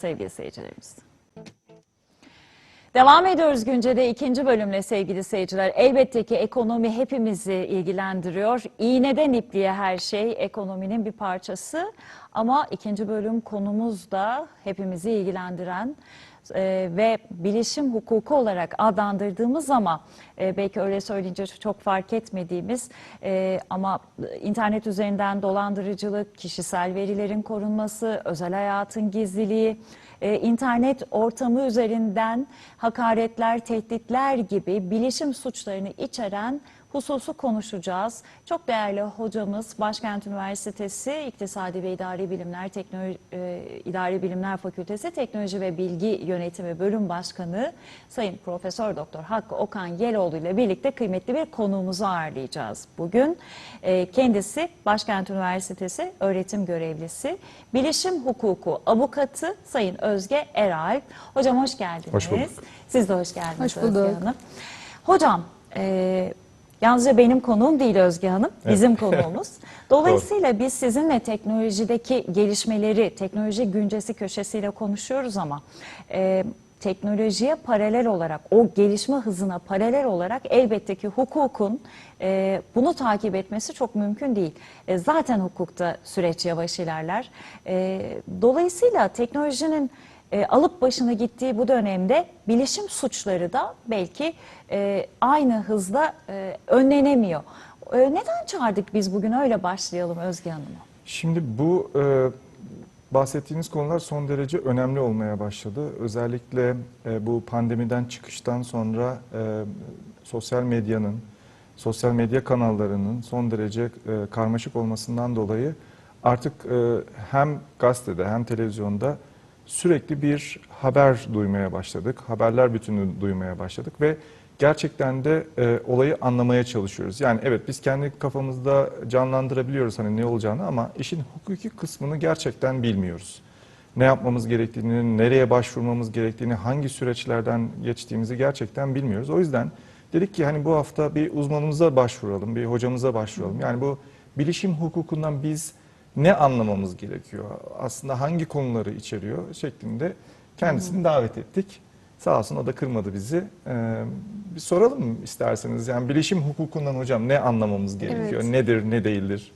sevgili seyircilerimiz. Devam ediyoruz Günce'de ikinci bölümle sevgili seyirciler. Elbette ki ekonomi hepimizi ilgilendiriyor. İğneden ipliğe her şey ekonominin bir parçası. Ama ikinci bölüm konumuz da hepimizi ilgilendiren e, ve bilişim hukuku olarak adlandırdığımız ama e, belki öyle söyleyince çok fark etmediğimiz e, ama internet üzerinden dolandırıcılık, kişisel verilerin korunması, özel hayatın gizliliği, internet ortamı üzerinden hakaretler, tehditler gibi bilişim suçlarını içeren hususu konuşacağız. Çok değerli hocamız Başkent Üniversitesi İktisadi ve İdari Bilimler Teknoloji e, İdari Bilimler Fakültesi Teknoloji ve Bilgi Yönetimi Bölüm Başkanı Sayın Profesör Doktor Hakkı Okan Yeloğlu ile birlikte kıymetli bir konuğumuzu ağırlayacağız. Bugün e, kendisi Başkent Üniversitesi öğretim görevlisi, bilişim hukuku avukatı Sayın Özge Eral. Hocam hoş geldiniz. Hoş bulduk. Siz de hoş geldiniz Hoş bulduk. Özge Hanım. Hocam, e, yalnızca benim konuğum değil Özge Hanım, bizim konuğumuz. Dolayısıyla biz sizinle teknolojideki gelişmeleri, teknoloji güncesi köşesiyle konuşuyoruz ama e, teknolojiye paralel olarak, o gelişme hızına paralel olarak elbette ki hukukun e, bunu takip etmesi çok mümkün değil. E, zaten hukukta süreç yavaş ilerler. E, dolayısıyla teknolojinin e, alıp başını gittiği bu dönemde bilişim suçları da belki e, aynı hızda e, önlenemiyor. E, neden çağırdık biz bugün öyle başlayalım Özge Hanım'a? Şimdi bu e, bahsettiğiniz konular son derece önemli olmaya başladı. Özellikle e, bu pandemiden çıkıştan sonra e, sosyal medyanın, sosyal medya kanallarının son derece e, karmaşık olmasından dolayı artık e, hem gazetede hem televizyonda sürekli bir haber duymaya başladık. Haberler bütünü duymaya başladık ve gerçekten de e, olayı anlamaya çalışıyoruz. Yani evet biz kendi kafamızda canlandırabiliyoruz hani ne olacağını ama işin hukuki kısmını gerçekten bilmiyoruz. Ne yapmamız gerektiğini, nereye başvurmamız gerektiğini, hangi süreçlerden geçtiğimizi gerçekten bilmiyoruz. O yüzden dedik ki hani bu hafta bir uzmanımıza başvuralım, bir hocamıza başvuralım. Yani bu bilişim hukukundan biz ne anlamamız gerekiyor? Aslında hangi konuları içeriyor şeklinde kendisini davet ettik. Sağ olsun o da kırmadı bizi. Ee, bir soralım isterseniz? Yani bilişim hukukundan hocam ne anlamamız gerekiyor? Evet. Nedir, ne değildir?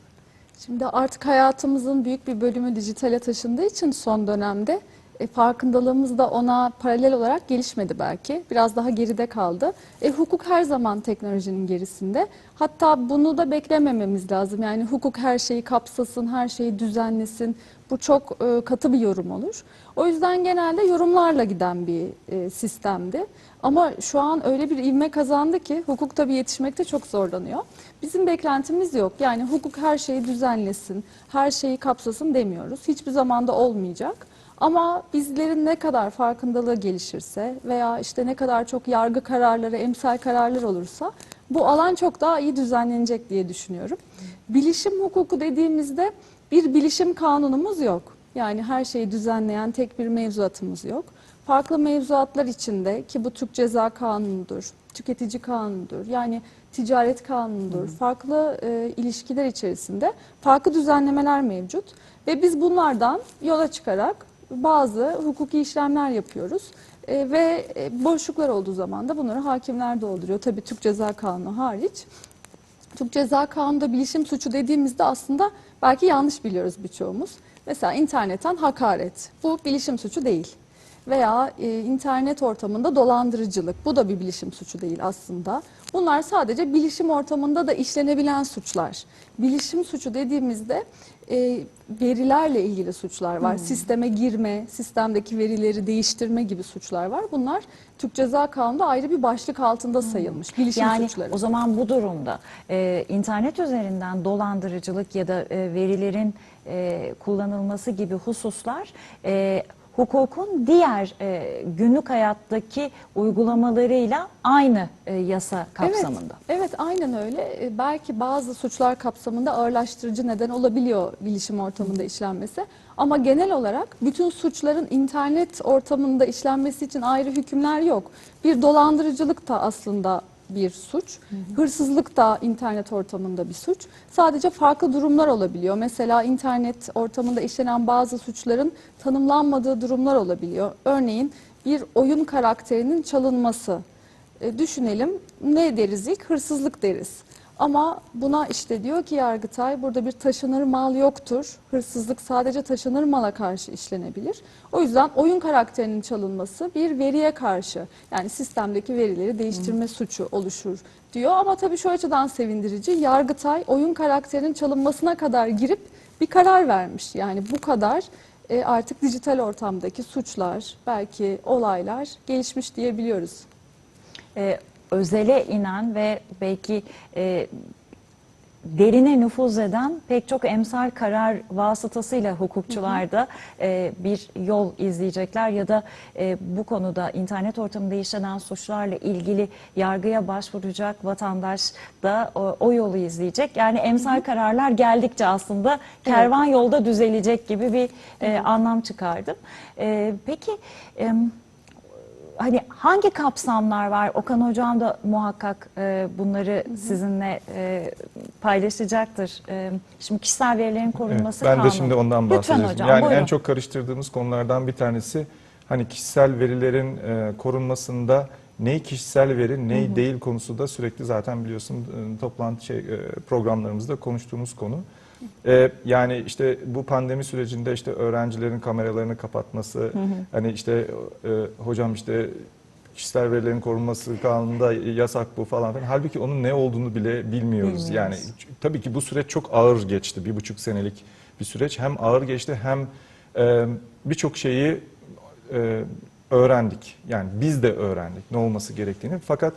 Şimdi artık hayatımızın büyük bir bölümü dijitale taşındığı için son dönemde e, farkındalığımız da ona paralel olarak gelişmedi belki. Biraz daha geride kaldı. E, hukuk her zaman teknolojinin gerisinde. Hatta bunu da beklemememiz lazım. Yani hukuk her şeyi kapsasın, her şeyi düzenlesin. Bu çok e, katı bir yorum olur. O yüzden genelde yorumlarla giden bir e, sistemdi. Ama şu an öyle bir ivme kazandı ki hukuk tabii yetişmekte çok zorlanıyor. Bizim beklentimiz yok. Yani hukuk her şeyi düzenlesin, her şeyi kapsasın demiyoruz. Hiçbir zamanda olmayacak. Ama bizlerin ne kadar farkındalığı gelişirse veya işte ne kadar çok yargı kararları, emsal kararlar olursa bu alan çok daha iyi düzenlenecek diye düşünüyorum. Bilişim hukuku dediğimizde bir bilişim kanunumuz yok. Yani her şeyi düzenleyen tek bir mevzuatımız yok. Farklı mevzuatlar içinde ki bu Türk Ceza Kanunu'dur, tüketici kanunudur, yani ticaret kanunudur, farklı e, ilişkiler içerisinde farklı düzenlemeler mevcut. Ve biz bunlardan yola çıkarak bazı hukuki işlemler yapıyoruz. E, ve e, boşluklar olduğu zaman da bunları hakimler dolduruyor. Tabii Türk Ceza Kanunu hariç. Türk Ceza Kanunu'nda bilişim suçu dediğimizde aslında belki yanlış biliyoruz birçoğumuz. Mesela internetten hakaret. Bu bilişim suçu değil. Veya e, internet ortamında dolandırıcılık. Bu da bir bilişim suçu değil aslında. Bunlar sadece bilişim ortamında da işlenebilen suçlar. Bilişim suçu dediğimizde e, verilerle ilgili suçlar var. Sisteme girme, sistemdeki verileri değiştirme gibi suçlar var. Bunlar Türk Ceza Kanunu'nda ayrı bir başlık altında sayılmış. Bilişim Yani suçları. o zaman bu durumda e, internet üzerinden dolandırıcılık ya da e, verilerin e, kullanılması gibi hususlar e, hukukun diğer e, günlük hayattaki uygulamalarıyla aynı e, yasa kapsamında. Evet, evet aynen öyle. Ee, Belki bazı suçlar kapsamında ağırlaştırıcı neden olabiliyor bilişim ortamında işlenmesi. Ama genel olarak bütün suçların internet ortamında işlenmesi için ayrı hükümler yok. Bir dolandırıcılık da aslında bir suç. Hırsızlık da internet ortamında bir suç. Sadece farklı durumlar olabiliyor. Mesela internet ortamında işlenen bazı suçların tanımlanmadığı durumlar olabiliyor. Örneğin bir oyun karakterinin çalınması. E, düşünelim ne deriz ilk? Hırsızlık deriz. Ama buna işte diyor ki Yargıtay burada bir taşınır mal yoktur. Hırsızlık sadece taşınır mala karşı işlenebilir. O yüzden oyun karakterinin çalınması bir veriye karşı yani sistemdeki verileri değiştirme suçu oluşur diyor. Ama tabii şu açıdan sevindirici Yargıtay oyun karakterinin çalınmasına kadar girip bir karar vermiş. Yani bu kadar e, artık dijital ortamdaki suçlar belki olaylar gelişmiş diyebiliyoruz. e, özele inen ve belki e, derine nüfuz eden pek çok emsal karar vasıtasıyla hukukçular da e, bir yol izleyecekler ya da e, bu konuda internet ortamında işlenen suçlarla ilgili yargıya başvuracak vatandaş da o, o yolu izleyecek. Yani emsal kararlar geldikçe aslında kervan yolda düzelecek gibi bir e, anlam çıkardım. E, peki... em, hani hangi kapsamlar var? Okan Hocam da muhakkak e, bunları sizinle e, paylaşacaktır. E, şimdi kişisel verilerin korunması Evet, ben de kanunu. şimdi ondan Lütfen bahsedeceğim. hocam yani buyurun. en çok karıştırdığımız konulardan bir tanesi hani kişisel verilerin e, korunmasında ney kişisel veri, ney değil konusu da sürekli zaten biliyorsun e, toplantı şey, e, programlarımızda konuştuğumuz konu. E, yani işte bu pandemi sürecinde işte öğrencilerin kameralarını kapatması, hani işte e, hocam işte kişisel verilerin korunması kanununda yasak bu falan filan. Halbuki onun ne olduğunu bile bilmiyoruz. Bilmiyoruz. Yani tabii ki bu süreç çok ağır geçti. Bir buçuk senelik bir süreç. Hem ağır geçti hem e, birçok şeyi e, öğrendik. Yani biz de öğrendik ne olması gerektiğini. Fakat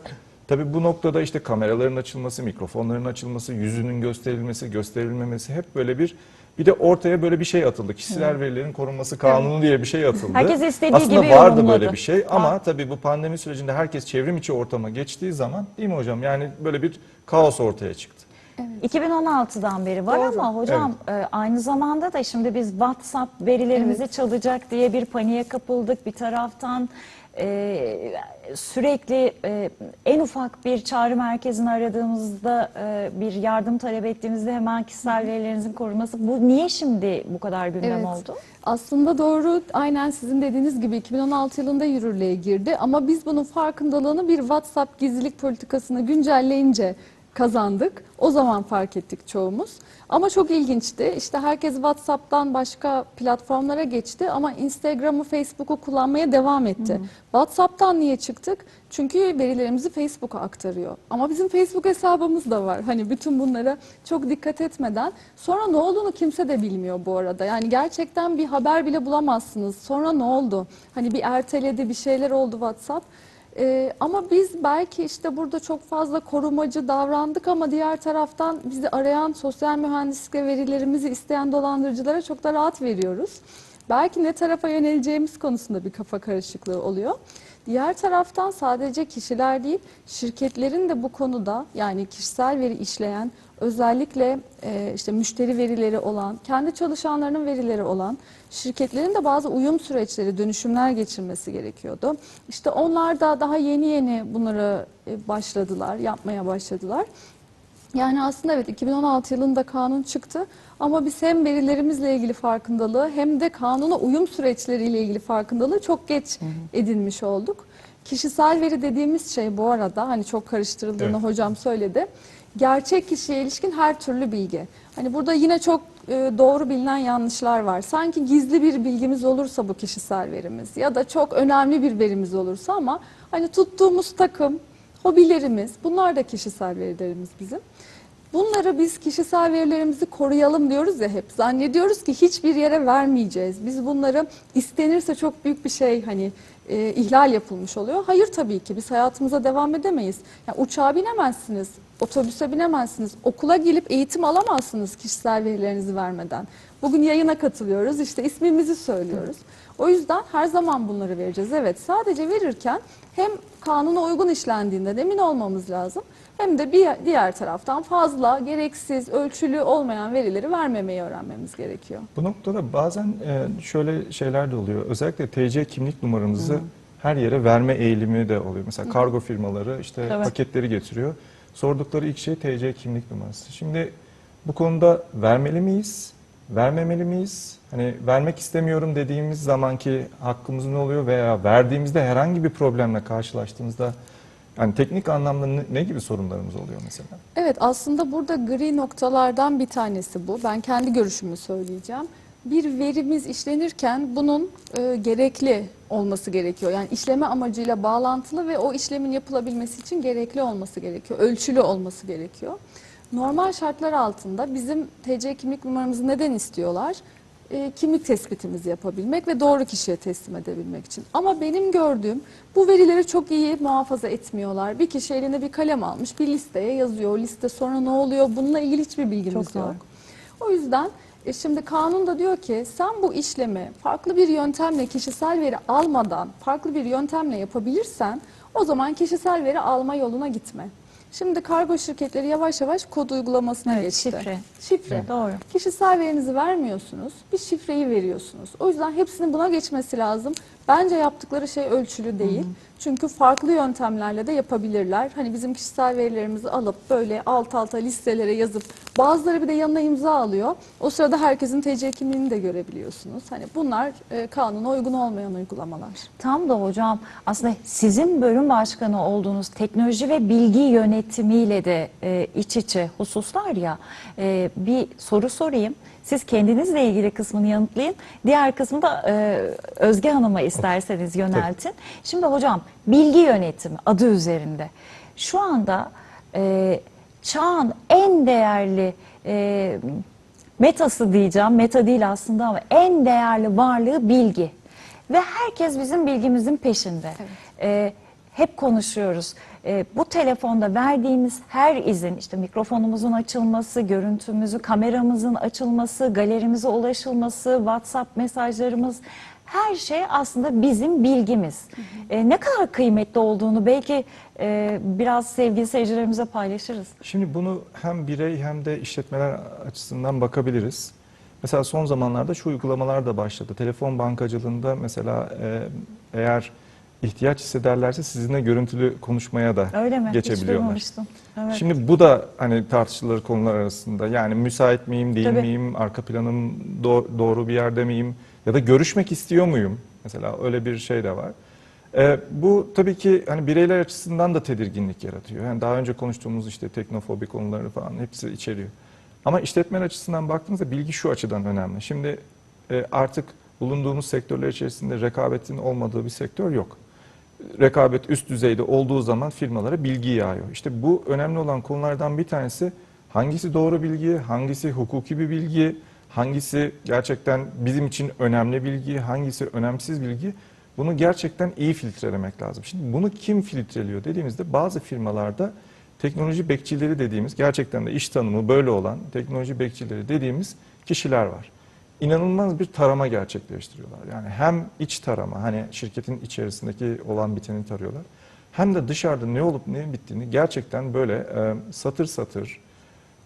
tabii bu noktada işte kameraların açılması, mikrofonların açılması, yüzünün gösterilmesi, gösterilmemesi hep böyle bir bir de ortaya böyle bir şey atıldı. Kişisel verilerin korunması kanunu diye bir şey atıldı. Herkes istediği Aslında gibi vardı yorumladı. böyle bir şey ama Var. tabii bu pandemi sürecinde herkes çevrim içi ortama geçtiği zaman değil mi hocam? Yani böyle bir kaos ortaya çıktı. 2016'dan beri var Doğru. ama hocam e, aynı zamanda da şimdi biz WhatsApp verilerimizi çalacak diye bir paniğe kapıldık. Bir taraftan e, sürekli e, en ufak bir çağrı merkezini aradığımızda e, bir yardım talep ettiğimizde hemen kişisel verilerinizin korunması. Bu niye şimdi bu kadar gündem Evet. oldu? Aslında doğru aynen sizin dediğiniz gibi 2016 yılında yürürlüğe girdi ama biz bunun farkındalığını bir WhatsApp gizlilik politikasını güncelleyince kazandık. O zaman fark ettik çoğumuz. Ama çok ilginçti. İşte herkes WhatsApp'tan başka platformlara geçti ama Instagram'ı, Facebook'u kullanmaya devam etti. WhatsApp'tan niye çıktık? Çünkü verilerimizi Facebook'a aktarıyor. Ama bizim Facebook hesabımız da var. Hani bütün bunlara çok dikkat etmeden sonra ne olduğunu kimse de bilmiyor bu arada. Yani gerçekten bir haber bile bulamazsınız. Sonra ne oldu? Hani bir erteledi, bir şeyler oldu WhatsApp. Ee, ama biz belki işte burada çok fazla korumacı davrandık ama diğer taraftan bizi arayan sosyal mühendislik ve verilerimizi isteyen dolandırıcılara çok da rahat veriyoruz. Belki ne tarafa yöneleceğimiz konusunda bir kafa karışıklığı oluyor. Diğer taraftan sadece kişiler değil, şirketlerin de bu konuda yani kişisel veri işleyen, özellikle e, işte müşteri verileri olan, kendi çalışanlarının verileri olan şirketlerin de bazı uyum süreçleri, dönüşümler geçirmesi gerekiyordu. İşte onlar da daha yeni yeni bunları e, başladılar, yapmaya başladılar. Yani aslında evet 2016 yılında kanun çıktı ama biz hem verilerimizle ilgili farkındalığı hem de kanuna uyum süreçleriyle ilgili farkındalığı çok geç edinmiş olduk. Kişisel veri dediğimiz şey bu arada hani çok karıştırıldığını Evet. hocam söyledi. Gerçek kişiye ilişkin her türlü bilgi. Hani burada yine çok e, doğru bilinen yanlışlar var. Sanki gizli bir bilgimiz olursa bu kişisel verimiz ya da çok önemli bir verimiz olursa ama hani tuttuğumuz takım, hobilerimiz bunlar da kişisel verilerimiz bizim. Bunları biz kişisel verilerimizi koruyalım diyoruz ya hep. Zannediyoruz ki hiçbir yere vermeyeceğiz. Biz bunları istenirse çok büyük bir şey hani e, ihlal yapılmış oluyor. Hayır tabii ki biz hayatımıza devam edemeyiz. Yani uçağa binemezsiniz, otobüse binemezsiniz, okula gelip eğitim alamazsınız kişisel verilerinizi vermeden. Bugün yayına katılıyoruz, işte ismimizi söylüyoruz. O yüzden her zaman bunları vereceğiz. Evet sadece verirken hem kanuna uygun işlendiğinden emin olmamız lazım. Hem de bir diğer taraftan fazla, gereksiz, ölçülü olmayan verileri vermemeyi öğrenmemiz gerekiyor. Bu noktada bazen e, şöyle şeyler de oluyor. Özellikle TC kimlik numaramızı her yere verme eğilimi de oluyor. Mesela kargo firmaları işte Tabii. paketleri getiriyor. Sordukları ilk şey TC kimlik numarası. Şimdi bu konuda vermeli miyiz? Vermemeli miyiz? Hani vermek istemiyorum dediğimiz zamanki hakkımız ne oluyor veya verdiğimizde herhangi bir problemle karşılaştığımızda yani teknik anlamda ne, ne gibi sorunlarımız oluyor mesela? Evet aslında burada gri noktalardan bir tanesi bu. Ben kendi görüşümü söyleyeceğim. Bir verimiz işlenirken bunun e, gerekli olması gerekiyor. Yani işleme amacıyla bağlantılı ve o işlemin yapılabilmesi için gerekli olması gerekiyor. Ölçülü olması gerekiyor. Normal şartlar altında bizim TC kimlik numaramızı neden istiyorlar? E, kimlik tespitimizi yapabilmek ve doğru kişiye teslim edebilmek için. Ama benim gördüğüm bu verileri çok iyi muhafaza etmiyorlar. Bir kişi eline bir kalem almış, bir listeye yazıyor. Liste sonra ne oluyor? Bununla ilgili hiçbir bilgimiz Çok doğru. yok. O yüzden e, şimdi kanun da diyor ki sen bu işlemi farklı bir yöntemle kişisel veri almadan farklı bir yöntemle yapabilirsen o zaman kişisel veri alma yoluna gitme. Şimdi kargo şirketleri yavaş yavaş kod uygulamasına Evet, geçti. şifre. Şifre. Doğru. Kişisel verinizi vermiyorsunuz, bir şifreyi veriyorsunuz. O yüzden hepsinin buna geçmesi lazım. Bence yaptıkları şey ölçülü değil. Çünkü farklı yöntemlerle de yapabilirler. Hani bizim kişisel verilerimizi alıp böyle alt alta listelere yazıp bazıları bir de yanına imza alıyor. O sırada herkesin TC kimliğini de görebiliyorsunuz. Hani bunlar e, kanuna uygun olmayan uygulamalar. Tam da hocam aslında sizin bölüm başkanı olduğunuz teknoloji ve bilgi yönetimiyle de e, iç içe hususlar ya e, bir soru sorayım. Siz kendinizle ilgili kısmını yanıtlayın. Diğer kısmı da e, Özge Hanım'a isterseniz yöneltin. Şimdi hocam bilgi yönetimi adı üzerinde. Şu anda e, çağın en değerli e, metası diyeceğim. Meta değil aslında ama en değerli varlığı bilgi. Ve herkes bizim bilgimizin peşinde. Ee, hep konuşuyoruz. Ee, bu telefonda verdiğimiz her izin, işte mikrofonumuzun açılması, görüntümüzü, kameramızın açılması, galerimize ulaşılması, WhatsApp mesajlarımız, her şey aslında bizim bilgimiz. Ee, ne kadar kıymetli olduğunu belki e, biraz sevgili seyircilerimize paylaşırız. Şimdi bunu hem birey hem de işletmeler açısından bakabiliriz. Mesela son zamanlarda şu uygulamalar da başladı. Telefon bankacılığında mesela e, eğer ihtiyaç hissederlerse sizinle görüntülü konuşmaya da Öyle mi? Hiç geçebiliyorlar. duymamıştım. Evet. Şimdi bu da hani tartışılır konular arasında. Yani müsait miyim, değil Tabii. miyim, arka planım do- doğru bir yerde miyim ya da görüşmek istiyor muyum? Mesela öyle bir şey de var. Ee, bu tabii ki hani bireyler açısından da tedirginlik yaratıyor. Yani daha önce konuştuğumuz işte teknofobi konuları falan hepsi içeriyor. Ama işletmeler açısından baktığımızda bilgi şu açıdan önemli. Şimdi e, artık bulunduğumuz sektörler içerisinde rekabetin olmadığı bir sektör yok rekabet üst düzeyde olduğu zaman firmalara bilgi yağıyor. İşte bu önemli olan konulardan bir tanesi hangisi doğru bilgi, hangisi hukuki bir bilgi, hangisi gerçekten bizim için önemli bilgi, hangisi önemsiz bilgi. Bunu gerçekten iyi filtrelemek lazım. Şimdi bunu kim filtreliyor dediğimizde bazı firmalarda teknoloji bekçileri dediğimiz gerçekten de iş tanımı böyle olan teknoloji bekçileri dediğimiz kişiler var inanılmaz bir tarama gerçekleştiriyorlar. Yani hem iç tarama hani şirketin içerisindeki olan biteni tarıyorlar. Hem de dışarıda ne olup ne bittiğini gerçekten böyle e, satır satır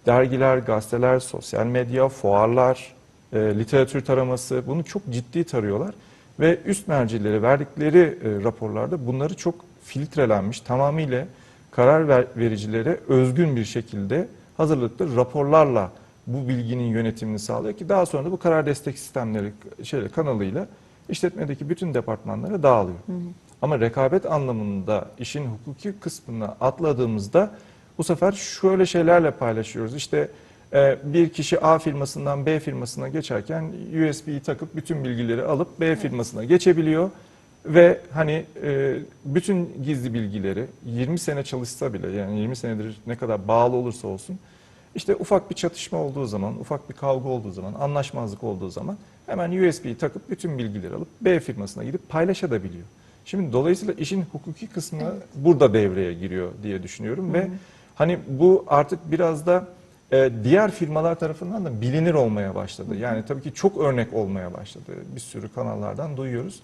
dergiler, gazeteler, sosyal medya, fuarlar, e, literatür taraması bunu çok ciddi tarıyorlar. Ve üst mercileri verdikleri e, raporlarda bunları çok filtrelenmiş tamamıyla karar ver, vericilere özgün bir şekilde hazırlıklı raporlarla bu bilginin yönetimini sağlıyor ki daha sonra da bu karar destek sistemleri şeyle kanalıyla işletmedeki bütün departmanlara dağılıyor. Ama rekabet anlamında işin hukuki kısmına atladığımızda bu sefer şöyle şeylerle paylaşıyoruz. İşte e, bir kişi A firmasından B firmasına geçerken USB'yi takıp bütün bilgileri alıp B firmasına geçebiliyor ve hani e, bütün gizli bilgileri 20 sene çalışsa bile yani 20 senedir ne kadar bağlı olursa olsun işte ufak bir çatışma olduğu zaman, ufak bir kavga olduğu zaman, anlaşmazlık olduğu zaman hemen USB'yi takıp bütün bilgileri alıp B firmasına gidip paylaşabiliyor. Şimdi dolayısıyla işin hukuki kısmı burada devreye giriyor diye düşünüyorum ve hani bu artık biraz da e, diğer firmalar tarafından da bilinir olmaya başladı. Yani tabii ki çok örnek olmaya başladı. Bir sürü kanallardan duyuyoruz.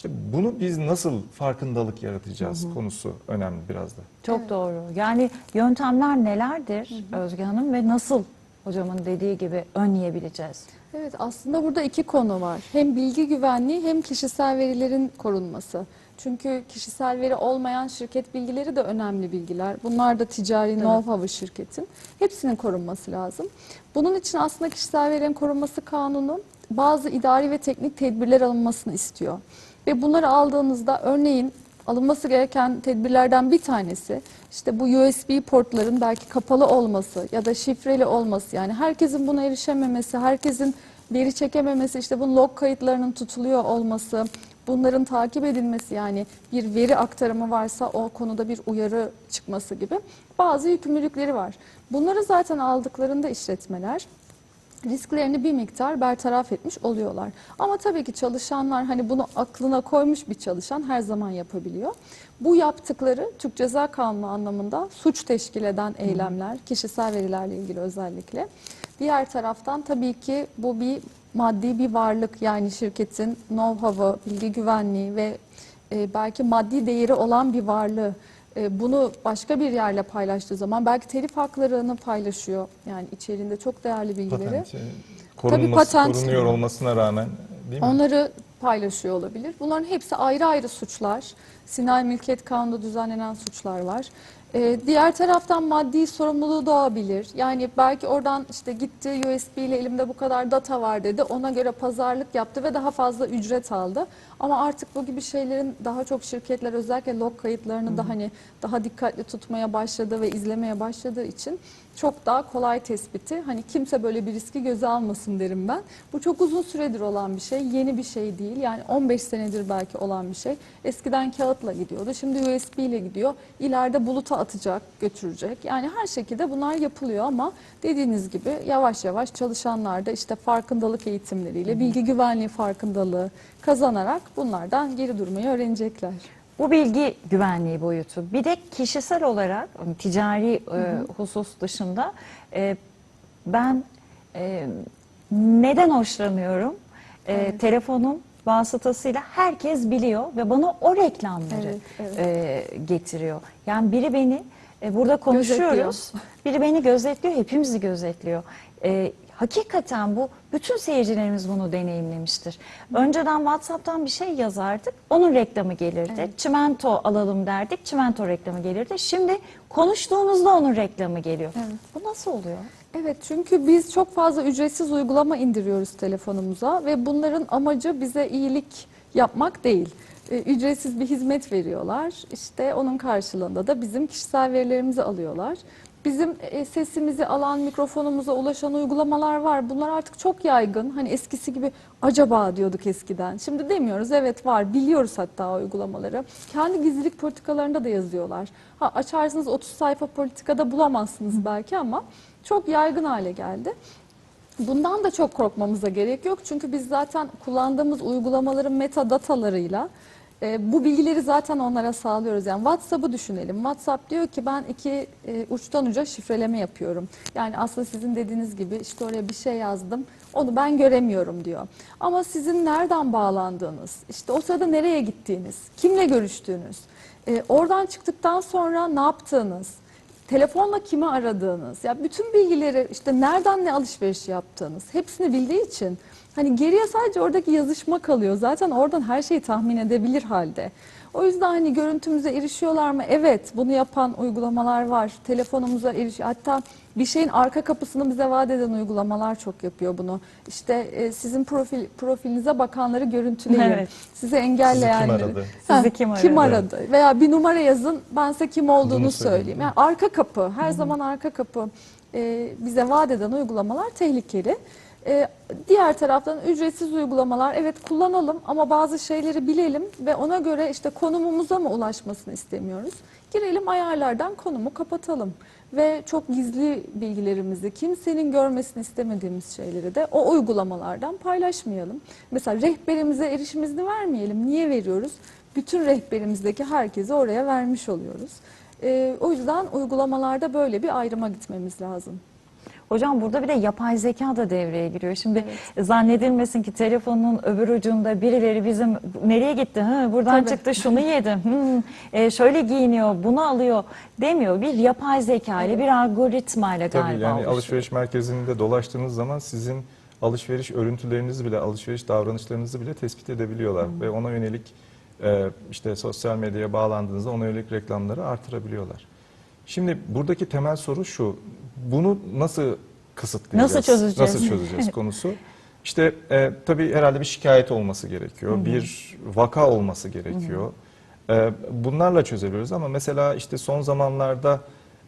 İşte bunu biz nasıl farkındalık yaratacağız konusu önemli biraz da. Çok doğru. Yani yöntemler nelerdir Özge Hanım ve nasıl hocamın dediği gibi önleyebileceğiz? Evet aslında burada iki konu var. Hem bilgi güvenliği hem kişisel verilerin korunması. Çünkü kişisel veri olmayan şirket bilgileri de önemli bilgiler. Bunlar da ticari know-how'ı şirketin. Hepsinin korunması lazım. Bunun için aslında kişisel verilerin korunması kanunu bazı idari ve teknik tedbirler alınmasını istiyor. Ve bunları aldığınızda örneğin alınması gereken tedbirlerden bir tanesi işte bu USB portların belki kapalı olması ya da şifreli olması yani herkesin buna erişememesi, herkesin veri çekememesi, işte bunun log kayıtlarının tutuluyor olması, bunların takip edilmesi yani bir veri aktarımı varsa o konuda bir uyarı çıkması gibi bazı yükümlülükleri var. Bunları zaten aldıklarında işletmeler risklerini bir miktar bertaraf etmiş oluyorlar. Ama tabii ki çalışanlar hani bunu aklına koymuş bir çalışan her zaman yapabiliyor. Bu yaptıkları Türk Ceza Kanunu anlamında suç teşkil eden eylemler, kişisel verilerle ilgili özellikle. Diğer taraftan tabii ki bu bir maddi bir varlık yani şirketin know-how'ı, bilgi güvenliği ve e, belki maddi değeri olan bir varlığı bunu başka bir yerle paylaştığı zaman belki telif haklarını paylaşıyor. Yani içeriğinde çok değerli bilgileri. Patenti korunması, patent- korunuyor olmasına rağmen değil mi? Onları paylaşıyor olabilir. Bunların hepsi ayrı ayrı suçlar. Sinayi Mülkiyet Kanunu'nda düzenlenen suçlar var. Ee, diğer taraftan maddi sorumluluğu doğabilir. Yani belki oradan işte gitti USB ile elimde bu kadar data var dedi. Ona göre pazarlık yaptı ve daha fazla ücret aldı. Ama artık bu gibi şeylerin daha çok şirketler özellikle log kayıtlarını da hani daha dikkatli tutmaya başladı ve izlemeye başladığı için çok daha kolay tespiti. Hani kimse böyle bir riski göze almasın derim ben. Bu çok uzun süredir olan bir şey. Yeni bir şey değil. Yani 15 senedir belki olan bir şey. Eskiden kağıtla gidiyordu. Şimdi USB ile gidiyor. İleride buluta atacak, götürecek. Yani her şekilde bunlar yapılıyor ama dediğiniz gibi yavaş yavaş çalışanlar da işte farkındalık eğitimleriyle, bilgi güvenliği farkındalığı kazanarak bunlardan geri durmayı öğrenecekler. Bu bilgi güvenliği boyutu. Bir de kişisel olarak ticari e, husus dışında e, ben e, neden hoşlanıyorum? E, Evet. Telefonum vasıtasıyla herkes biliyor ve bana o reklamları Evet, evet. e, getiriyor. Yani biri beni e, burada konuşuyoruz. Biri beni gözetliyor, hepimizi gözetliyor. E, hakikaten bu bütün seyircilerimiz bunu deneyimlemiştir. Önceden WhatsApp'tan bir şey yazardık, onun reklamı gelirdi. Evet. Çimento alalım derdik, çimento reklamı gelirdi. Şimdi konuştuğumuzda onun reklamı geliyor. Evet. Bu nasıl oluyor? Evet çünkü biz çok fazla ücretsiz uygulama indiriyoruz telefonumuza ve bunların amacı bize iyilik yapmak değil. Ee, Ücretsiz bir hizmet veriyorlar. İşte onun karşılığında da bizim kişisel verilerimizi alıyorlar. Bizim e, sesimizi alan, mikrofonumuza ulaşan uygulamalar var. Bunlar artık çok yaygın. Hani eskisi gibi acaba diyorduk eskiden. Şimdi demiyoruz. Evet var. Biliyoruz hatta uygulamaları. Kendi gizlilik politikalarında da yazıyorlar. Ha, açarsınız 30 sayfa politikada bulamazsınız belki ama çok yaygın hale geldi. Bundan da çok korkmamıza gerek yok. Çünkü biz zaten kullandığımız uygulamaların metadatalarıyla e, bu bilgileri zaten onlara sağlıyoruz. Yani WhatsApp'ı düşünelim. WhatsApp diyor ki ben iki e, uçtan uca şifreleme yapıyorum. Yani aslında sizin dediğiniz gibi işte oraya bir şey yazdım. Onu ben göremiyorum diyor. Ama sizin nereden bağlandığınız, işte o sırada nereye gittiğiniz, kimle görüştüğünüz, e, oradan çıktıktan sonra ne yaptığınız, telefonla kimi aradığınız, ya bütün bilgileri işte nereden ne alışveriş yaptığınız hepsini bildiği için hani geriye sadece oradaki yazışma kalıyor. Zaten oradan her şeyi tahmin edebilir halde. O yüzden hani görüntümüze erişiyorlar mı? Evet, bunu yapan uygulamalar var. Telefonumuza eriş. Hatta bir şeyin arka kapısını bize vaat eden uygulamalar çok yapıyor bunu. İşte e, sizin profil profilinize bakanları görüntüleyin. Evet. Size engelleyenleri. Sizi kim aradı? Sizi Heh, kim Kim aradı? aradı? Veya bir numara yazın ben size kim olduğunu Bunu söyleyeyim. söyleyeyim. Yani arka kapı, her zaman arka kapı e, bize vaat eden uygulamalar tehlikeli. E, diğer taraftan ücretsiz uygulamalar evet kullanalım ama bazı şeyleri bilelim ve ona göre işte konumumuza mı ulaşmasını istemiyoruz. Girelim ayarlardan konumu kapatalım ve çok gizli bilgilerimizi kimsenin görmesini istemediğimiz şeyleri de o uygulamalardan paylaşmayalım. Mesela rehberimize erişimimizi vermeyelim. Niye veriyoruz? Bütün rehberimizdeki herkesi oraya vermiş oluyoruz. Ee, o yüzden uygulamalarda böyle bir ayrıma gitmemiz lazım. Hocam burada bir de yapay zeka da devreye giriyor. Şimdi zannedilmesin ki telefonun öbür ucunda birileri bizim nereye gitti? Hı, buradan Tabii. çıktı şunu yedi. Hı, e, şöyle giyiniyor, bunu alıyor demiyor. Bir yapay zeka ile bir algoritma ile Tabii galiba yani oluşuyor. alışveriş merkezinde dolaştığınız zaman sizin alışveriş örüntülerinizi bile, alışveriş davranışlarınızı bile tespit edebiliyorlar ve ona yönelik e, işte sosyal medyaya bağlandığınızda ona yönelik reklamları artırabiliyorlar. Şimdi buradaki temel soru şu. Bunu nasıl kısıtlayacağız? Nasıl çözeceğiz? Nasıl çözeceğiz konusu. İşte e, tabii herhalde bir şikayet olması gerekiyor. Bir vaka olması gerekiyor. E, bunlarla çözebiliyoruz ama mesela işte son zamanlarda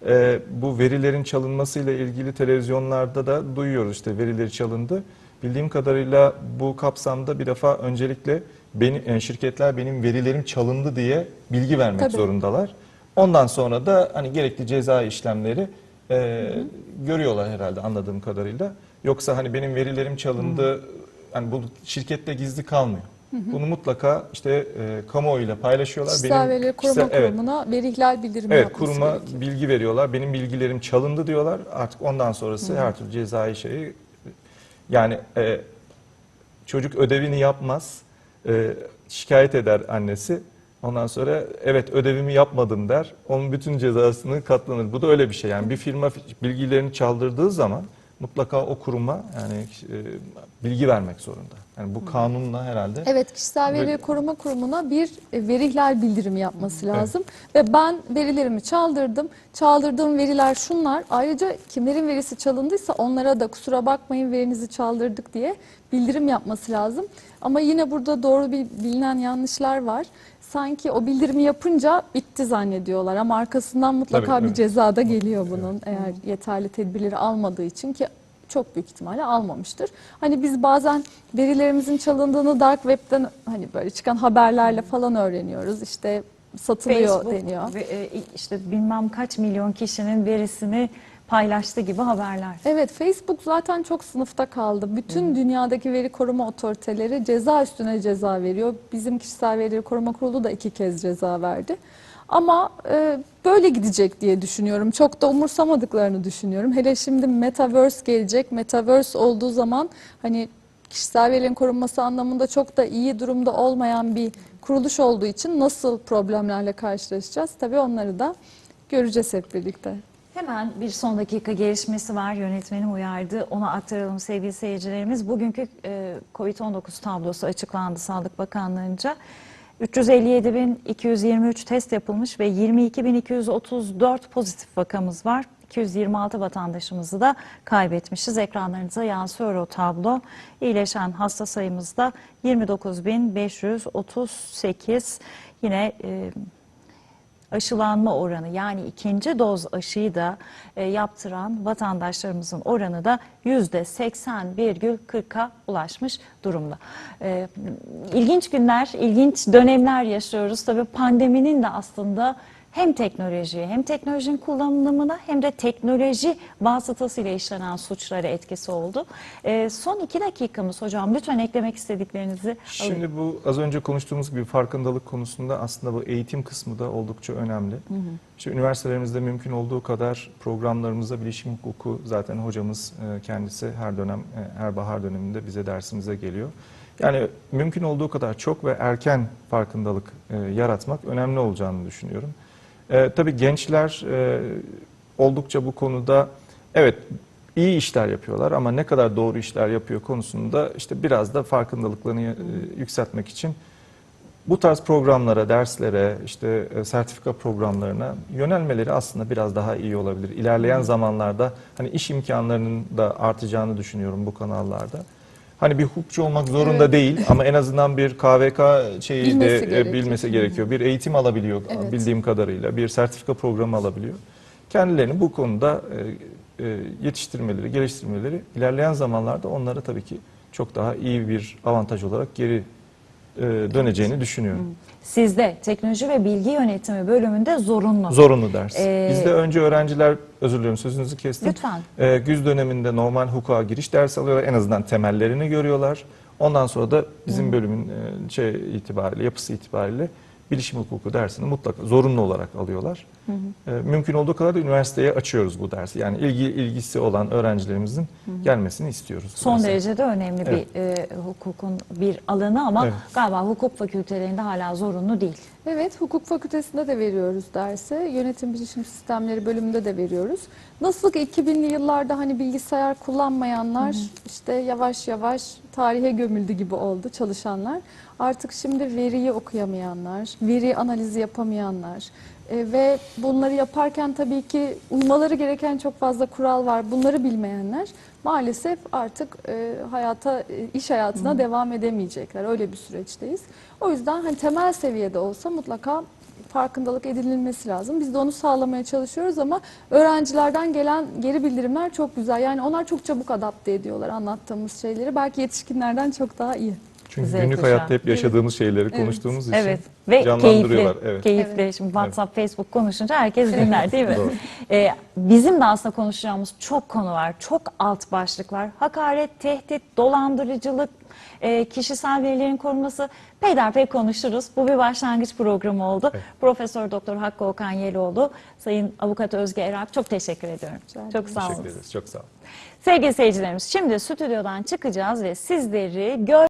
e, bu verilerin çalınmasıyla ilgili televizyonlarda da duyuyoruz işte verileri çalındı. Bildiğim kadarıyla bu kapsamda bir defa öncelikle beni, e, şirketler benim verilerim çalındı diye bilgi vermek Tabii. zorundalar. Ondan sonra da hani gerekli ceza işlemleri e, görüyorlar herhalde anladığım kadarıyla. Yoksa hani benim verilerim çalındı, hani bu şirkette gizli kalmıyor. Bunu mutlaka işte e, kamuoyuyla paylaşıyorlar. Kişisel Verileri Koruma kişisel- evet, Kurumu'na veri ihlal bildirimi Evet yapması kuruma gerekiyor. bilgi veriyorlar. Benim bilgilerim çalındı diyorlar. Artık ondan sonrası her türlü cezai şeyi yani e, çocuk ödevini yapmaz. e, şikayet eder annesi. Ondan sonra evet ödevimi yapmadım der. Onun bütün cezasını katlanır. Bu da öyle bir şey. Yani bir firma bilgilerini çaldırdığı zaman mutlaka o kuruma yani e, bilgi vermek zorunda. Yani bu kanunla herhalde. Evet, Kişisel Böyle- Koruma Kurumu'na bir e, veri ihlal bildirimi yapması lazım. Ve ben verilerimi çaldırdım. Çaldırdığım veriler şunlar. Ayrıca kimlerin verisi çalındıysa onlara da kusura bakmayın verinizi çaldırdık diye bildirim yapması lazım. Ama yine burada doğru bir bilinen yanlışlar var. Sanki o bildirimi yapınca bitti zannediyorlar ama arkasından mutlaka Tabii, bir evet. ceza da geliyor bunun eğer yeterli tedbirleri almadığı için ki çok büyük ihtimalle almamıştır. Hani biz bazen verilerimizin çalındığını dark web'den hani böyle çıkan haberlerle falan öğreniyoruz. İşte satılıyor Facebook deniyor. ve e, işte bilmem kaç milyon kişinin verisini paylaştı gibi haberler. Evet Facebook zaten çok sınıfta kaldı. Bütün dünyadaki veri koruma otoriteleri ceza üstüne ceza veriyor. Bizim kişisel verileri koruma kurulu da iki kez ceza verdi. Ama e, böyle gidecek diye düşünüyorum. Çok da umursamadıklarını düşünüyorum. Hele şimdi Metaverse gelecek. Metaverse olduğu zaman hani kişisel verilerin korunması anlamında çok da iyi durumda olmayan bir kuruluş olduğu için nasıl problemlerle karşılaşacağız? Tabii onları da göreceğiz hep birlikte. Hemen bir son dakika gelişmesi var. Yönetmenim uyardı. Ona aktaralım sevgili seyircilerimiz. Bugünkü e, COVID-19 tablosu açıklandı Sağlık Bakanlığı'nca. 357.223 test yapılmış ve 22.234 pozitif vakamız var. 226 vatandaşımızı da kaybetmişiz. Ekranlarınıza yansıyor o tablo. İyileşen hasta sayımız da 29.538. Yine e, aşılanma oranı yani ikinci doz aşıyı da e, yaptıran vatandaşlarımızın oranı da yüzde 80,40'a ulaşmış durumda. E, ilginç günler, ilginç dönemler yaşıyoruz. Tabii pandeminin de aslında hem teknolojiye hem teknolojinin kullanımına hem de teknoloji vasıtasıyla işlenen suçlara etkisi oldu. E, son iki dakikamız hocam lütfen eklemek istediklerinizi alayım. Şimdi bu az önce konuştuğumuz gibi farkındalık konusunda aslında bu eğitim kısmı da oldukça önemli. İşte üniversitelerimizde mümkün olduğu kadar programlarımızda bilişim hukuku zaten hocamız e, kendisi her dönem e, her bahar döneminde bize dersimize geliyor. Yani mümkün olduğu kadar çok ve erken farkındalık e, yaratmak önemli olacağını düşünüyorum. E, tabii gençler e, oldukça bu konuda evet iyi işler yapıyorlar ama ne kadar doğru işler yapıyor konusunda işte biraz da farkındalıklarını e, yükseltmek için bu tarz programlara, derslere, işte e, sertifika programlarına yönelmeleri aslında biraz daha iyi olabilir. İlerleyen zamanlarda hani iş imkanlarının da artacağını düşünüyorum bu kanallarda. Hani bir hukukçu olmak zorunda Evet. değil ama en azından bir KVK şeyi Bilmesi de gerekiyor. bilmesi gerekiyor. Bir eğitim alabiliyor Evet. bildiğim kadarıyla. Bir sertifika programı alabiliyor. Kendilerini bu konuda e, e, yetiştirmeleri, geliştirmeleri ilerleyen zamanlarda onlara tabii ki çok daha iyi bir avantaj olarak geri e, döneceğini düşünüyorum. Sizde teknoloji ve bilgi yönetimi bölümünde zorunlu. Zorunlu ders. Ee, Bizde önce öğrenciler, özür diliyorum sözünüzü kestim. Lütfen. Ee, güz döneminde normal hukuka giriş dersi alıyorlar. En azından temellerini görüyorlar. Ondan sonra da bizim bölümün e, şey itibariyle, yapısı itibariyle bilişim hukuku dersini mutlaka zorunlu olarak alıyorlar. E, mümkün olduğu kadar da üniversiteye açıyoruz bu dersi. Yani ilgi ilgisi olan öğrencilerimizin gelmesini istiyoruz. Son derse. derece de önemli Evet. bir e, hukukun bir alanı ama Evet. galiba hukuk fakültelerinde hala zorunlu değil. Evet, hukuk fakültesinde de veriyoruz dersi. Yönetim bilişim sistemleri bölümünde de veriyoruz. Nasıl ki 2000'li yıllarda hani bilgisayar kullanmayanlar işte yavaş yavaş tarihe gömüldü gibi oldu çalışanlar. Artık şimdi veriyi okuyamayanlar, veri analizi yapamayanlar e, ve bunları yaparken tabii ki uymaları gereken çok fazla kural var. Bunları bilmeyenler maalesef artık e, hayata, e, iş hayatına devam edemeyecekler. Öyle bir süreçteyiz. O yüzden hani temel seviyede olsa mutlaka farkındalık edinilmesi lazım. Biz de onu sağlamaya çalışıyoruz ama öğrencilerden gelen geri bildirimler çok güzel. Yani onlar çok çabuk adapte ediyorlar anlattığımız şeyleri. Belki yetişkinlerden çok daha iyi. Çünkü Güzel günlük hocam. hayatta hep yaşadığımız şeyleri konuştuğumuz için Evet ve keyifli. canlandırıyorlar. Evet. Keyifli. Şimdi WhatsApp, Facebook konuşunca herkes dinler değil mi? Ee, bizim de aslında konuşacağımız çok konu var. Çok alt başlık var. Hakaret, tehdit, dolandırıcılık, e, kişisel verilerin korunması peyderpey konuşuruz. Bu bir başlangıç programı oldu. Evet. Profesör Doktor Hakkı Okan Yeloğlu, Sayın Avukat Özge Erak çok teşekkür ediyorum. Ederim. Çok sağ olun. Teşekkür ederiz. Çok sağ olun. Sevgili seyircilerimiz şimdi stüdyodan çıkacağız ve sizleri gör